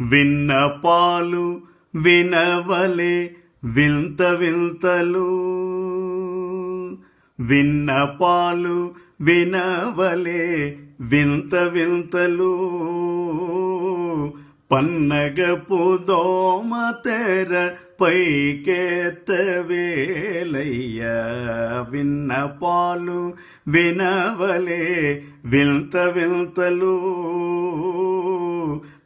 విన్నపాలు వినవలే వింత వింతలు. విన్నపాలు వినవలే వింత వింతలు. పన్నగపు దోమ తెర పైకెత్తవేలయ్య విన్నపాలు వినవలే వింత వింతలు.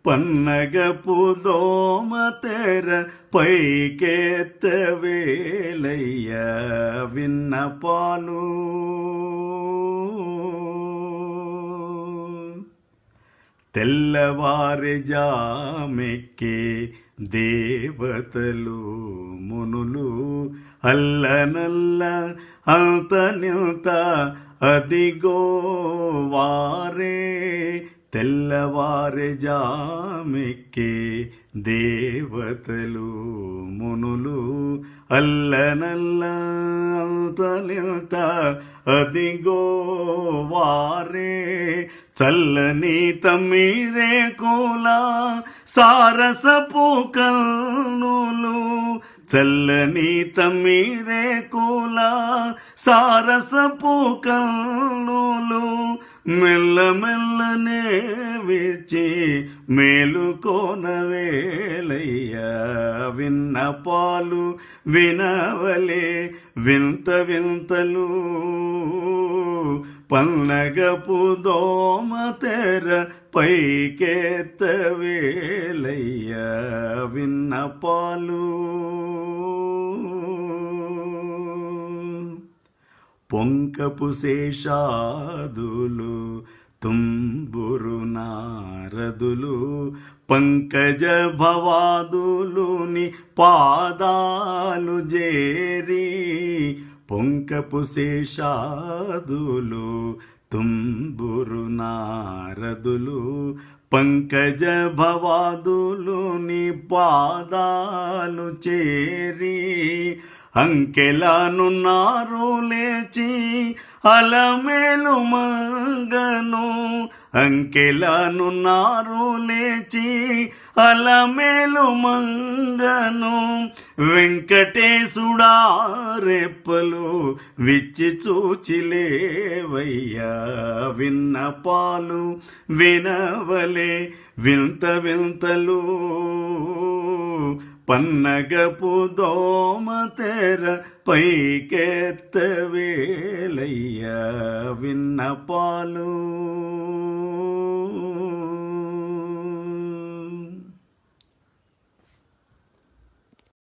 పన్నగపు దోమ తెర పైకెత్తవేలయ్య విన్నపాలు తెల్లవారి జామెక్కే దేవతలు మునులు అల్లనల్ల అంత నింత అదిగో వారే. తెల్లవారుజామెక్కే దేవతలు మునులు అల్లనల్ల అదిగో వారే చల్లని తమ్మిరే కోలా సారసపు కన్నులు. చల్లని తమ్మిరే కోలా సారసపు కన్నులు. మెల్లమెల్లనే విచ్చి మేలుకోనవేలయ్య విన్నపాలు వినవలే వింత వింతలు. పన్నగపు దోమ తెర పైకెత్తవేలయ్య విన్నపాలు పొంకపు శేషాదులు తుంబురు నారదులు పంకజ భవాదులుని పాదాలు జేరి పొంకపు శేషాదులు తుంబురు నారదులు పంకజ భవాదులుని పాదాలు చేరి అంకెలానున్నారు లేచి అలమేలు మంగను. అంకెలానున్నారు లేచి అలమేలు మంగను. వెంకటేశుడా రెప్పలు విచ్చి చూచిలేవయ్యా విన్నపాలు వినవలే. వింత వింతలు పన్నగపు దోమ తెర పైకెత్తవేలయ్య విన్నపాలు